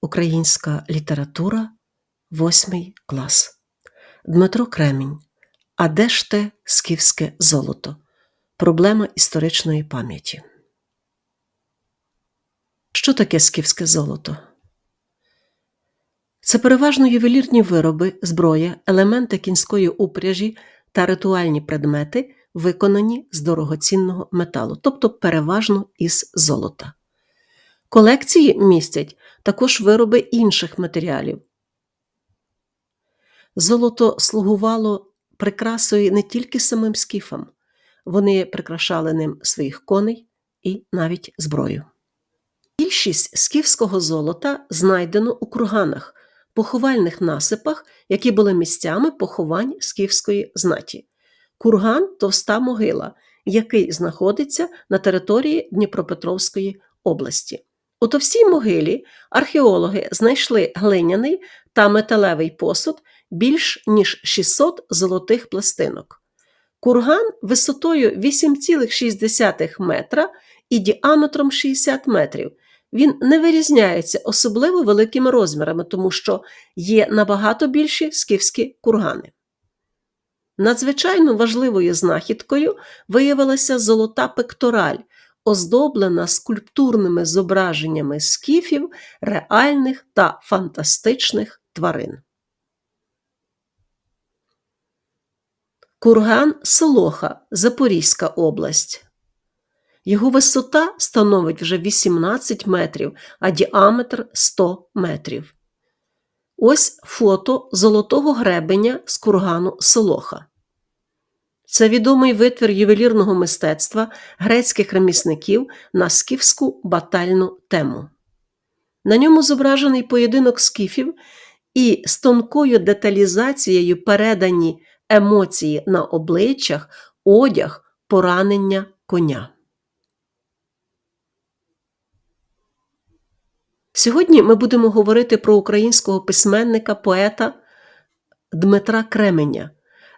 Українська література, 8 клас. Дмитро Кремінь. А де ж те скіфське золото? Проблема історичної пам'яті. Що таке скіфське золото? Це переважно ювелірні вироби, зброя, елементи кінської упряжі та ритуальні предмети, виконані з дорогоцінного металу, тобто переважно із золота. Колекції містять також вироби інших матеріалів. Золото слугувало прикрасою не тільки самим скіфам, вони прикрашали ним своїх коней і навіть зброю. Більшість скіфського золота знайдено у курганах, поховальних насипах, які були місцями поховань скіфської знаті. Курган товста могила, який знаходиться на території Дніпропетровської області. У товстій могилі археологи знайшли глиняний та металевий посуд більш ніж 600 золотих пластинок. Курган висотою 8,6 метра і діаметром 60 метрів. Він не вирізняється особливо великими розмірами, тому що є набагато більші скіфські кургани. Надзвичайно важливою знахідкою виявилася золота пектораль, оздоблена скульптурними зображеннями скіфів, реальних та фантастичних тварин. Курган Солоха, Запорізька область. Його висота становить вже 18 метрів, а діаметр 100 метрів. Ось фото золотого гребеня з кургану Солоха. Це відомий витвір ювелірного мистецтва грецьких ремісників на скіфську батальну тему. На ньому зображений поєдинок скіфів і з тонкою деталізацією передані емоції на обличчях, одяг, поранення коня. Сьогодні ми будемо говорити про українського письменника, поета Дмитра Кременя.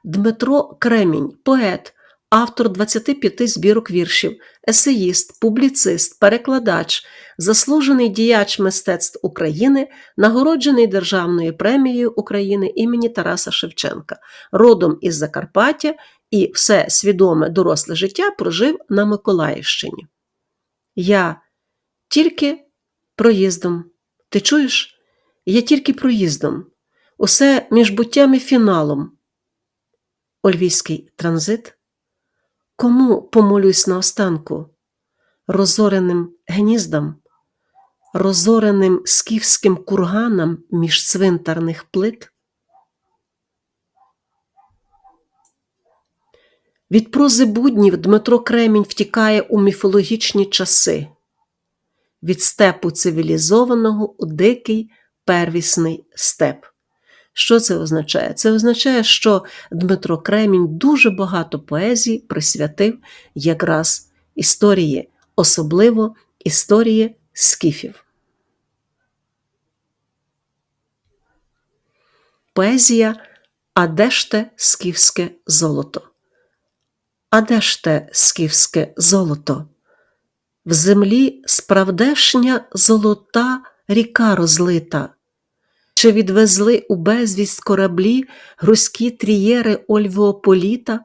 Дмитро Кремінь, поет, автор 25 збірок віршів, есеїст, публіцист, перекладач, заслужений діяч мистецтв України, нагороджений Державною премією України імені Тараса Шевченка, родом із Закарпаття і все свідоме доросле життя прожив на Миколаївщині. Я тільки проїздом. Ти чуєш? Я тільки проїздом. Усе між буттям і фіналом. Ольвійський транзит. Кому помолюсь наостанку? Розореним гніздам, розореним скіфським курганам між цвинтарних плит. Від прози буднів Дмитро Кремінь втікає у міфологічні часи, від степу цивілізованого у дикий первісний степ. Що це означає? Це означає, що Дмитро Кремінь дуже багато поезії присвятив якраз історії, особливо історії скіфів. Поезія А де ж те скіфське золото? А де ж те скіфське золото? В землі справдешня золота ріка розлита. Чи відвезли у безвість кораблі грузькі трієри Ольвополіта,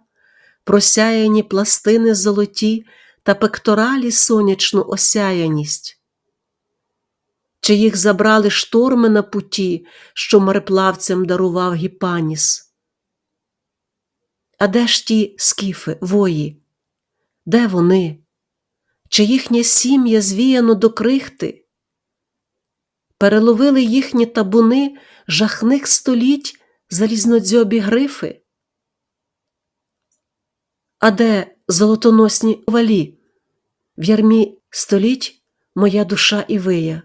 просяяні пластини золоті та пекторалі сонячну осяяність? Чи їх забрали шторми на путі, що мореплавцям дарував Гіпаніс? А де ж ті скіфи, вої? Де вони? Чи їхнє сім'я звіяно до крихти? Переловили їхні табуни жахних століть залізнодзьобі грифи? А де золотоносні валі? В ярмі століть моя душа і вия,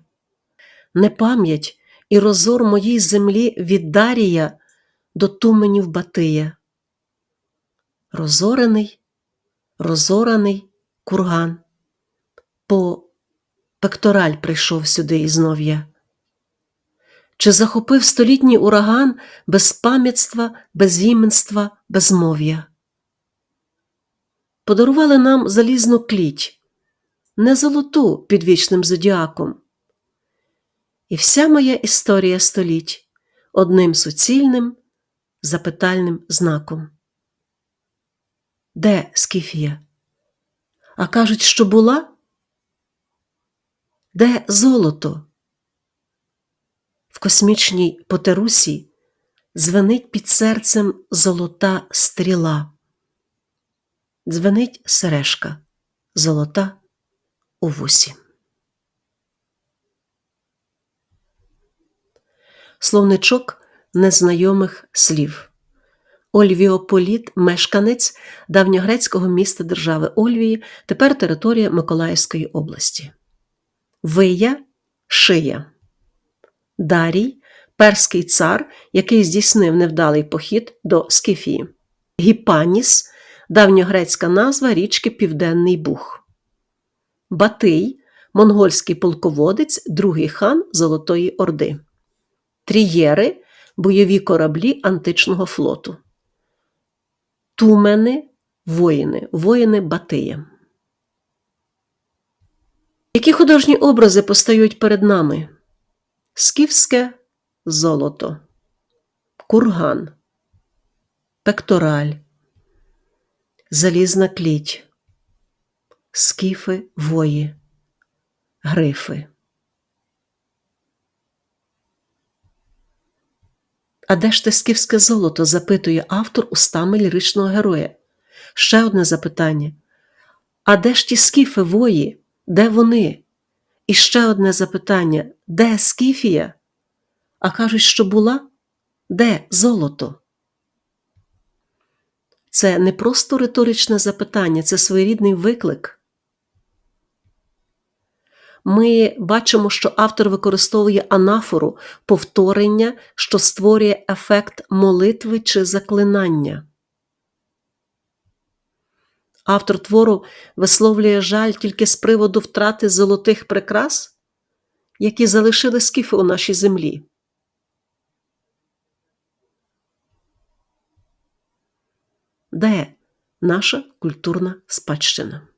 не пам'ять і розор моїй землі від Дарія до туменів Батия. Розорений, розораний курган. По пектораль прийшов сюди і знов я. Чи захопив столітній ураган без пам'ятства, безіменства, безмов'я? Подарували нам залізну кліть, не золоту під вічним зодіаком. І вся моя історія століть одним суцільним запитальним знаком. Де Скіфія? А кажуть, що була? Де золото? В космічній потерусі звенить під серцем золота стріла. Дзвенить сережка золота у вусі. Словничок незнайомих слів. Ольвіополіт, мешканець давньогрецького міста держави Ольвії, тепер територія Миколаївської області. Вия шия. Дарій перський цар, який здійснив невдалий похід до Скіфії. Гіпаніс давньогрецька назва річки Південний Буг. Батий монгольський полководець, другий хан Золотої Орди. Трієри бойові кораблі античного флоту. Тумени воїни, воїни Батия. Які художні образи постають перед нами? Скіфське золото, курган, пектораль, залізна кліть, скіфи вої, грифи. А де ж те скіфське золото? запитує автор устами ліричного героя. Ще одне запитання. А де ж ті скіфи вої? Де вони? І ще одне запитання: де Скіфія? А кажуть, що була? Де золото? Це не просто риторичне запитання, це своєрідний виклик. Ми бачимо, що автор використовує анафору повторення, що створює ефект молитви чи заклинання. Автор твору висловлює жаль тільки з приводу втрати золотих прикрас, які залишили скіфи у нашій землі. Де наша культурна спадщина?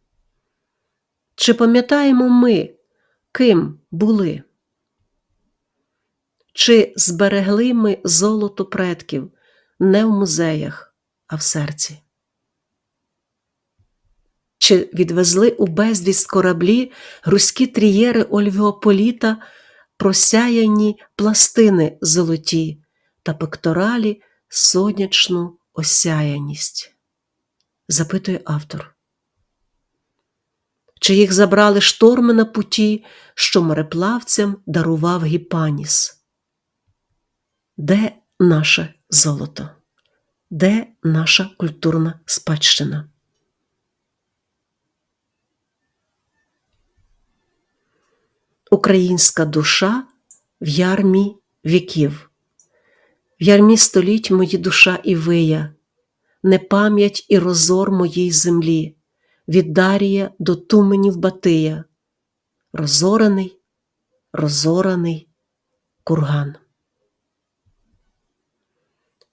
Чи пам'ятаємо ми, ким були? Чи зберегли ми золото предків не в музеях, а в серці? Чи відвезли у безвість кораблі грузькі трієри Ольвіополіта просяяні пластини золоті та пекторалі сонячну осяяність? запитує автор. Чи їх забрали шторми на путі, що мореплавцям дарував Гіпаніс? Де наше золото? Де наша культурна спадщина? Українська душа в ярмі віків. В ярмі століть мої душа і вия, не пам'ять і розор моїй землі, від Дарія до туменів Батия, розорений, розораний курган.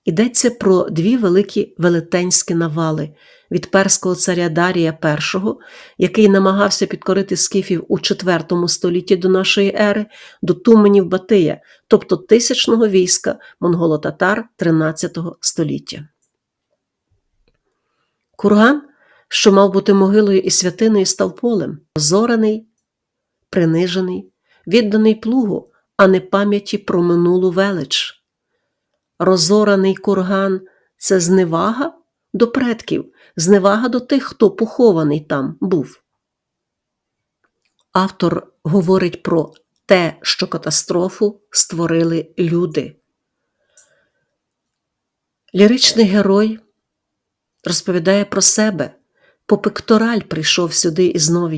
Йдеться про дві великі велетенські навали від перського царя Дарія І, який намагався підкорити скіфів у IV столітті до нашої ери, до Туменів Батия, тобто тисячного війська монголо-татар XIII століття. Курган, що мав бути могилою і святиною, став полем, зораний, принижений, відданий плугу, а не пам'яті про минулу велич розораний курган це зневага до предків, зневага до тих, хто похований там був. Автор говорить про те, що катастрофу створили люди. Ліричний герой розповідає про себе, по пектораль прийшов сюди і знов.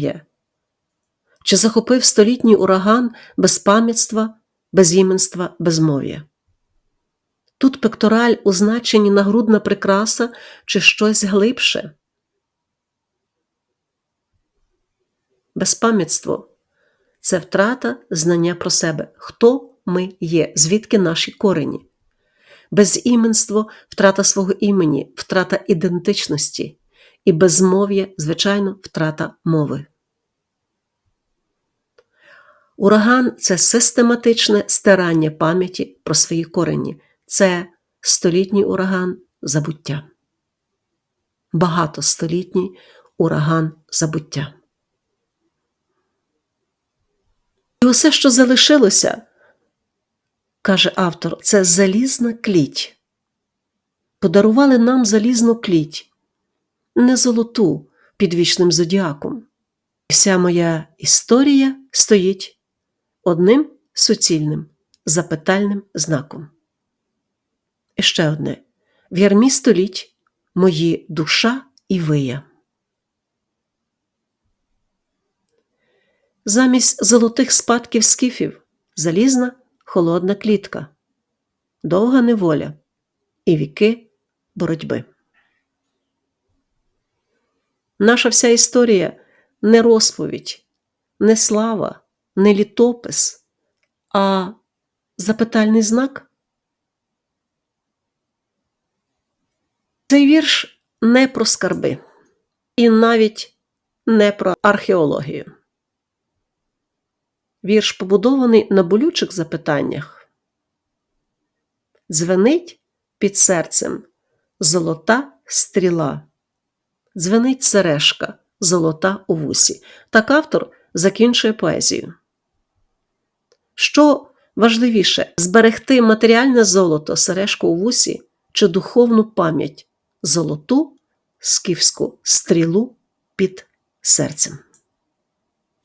Чи захопив столітній ураган без пам'ятства, безіменства, безмов'я? Тут пектораль у значенні нагрудна прикраса чи щось глибше. Безпам'ятство це втрата знання про себе, хто ми є, звідки наші корені. Безіменство втрата свого імені, втрата ідентичності, і безмов'я, звичайно, втрата мови. Ураган це систематичне стирання пам'яті про свої корені. Це столітній ураган забуття. Багатостолітній ураган забуття. І усе, що залишилося, каже автор, це залізна кліть. Подарували нам залізну кліть, не золоту під вічним зодіаком. Вся моя історія стоїть одним суцільним запитальним знаком. Ще одне: в ярмі століть мої душа і вия. Замість золотих спадків скіфів залізна холодна клітка, довга неволя і віки боротьби. Наша вся історія не розповідь, не слава, не літопис, а запитальний знак. Цей вірш не про скарби і навіть не про археологію. Вірш побудований на болючих запитаннях. Дзвенить під серцем золота стріла, дзвенить сережка, золота у вусі. Так автор закінчує поезію. Що важливіше зберегти матеріальне золото, сережку у вусі чи духовну пам'ять, золоту скіфську стрілу під серцем.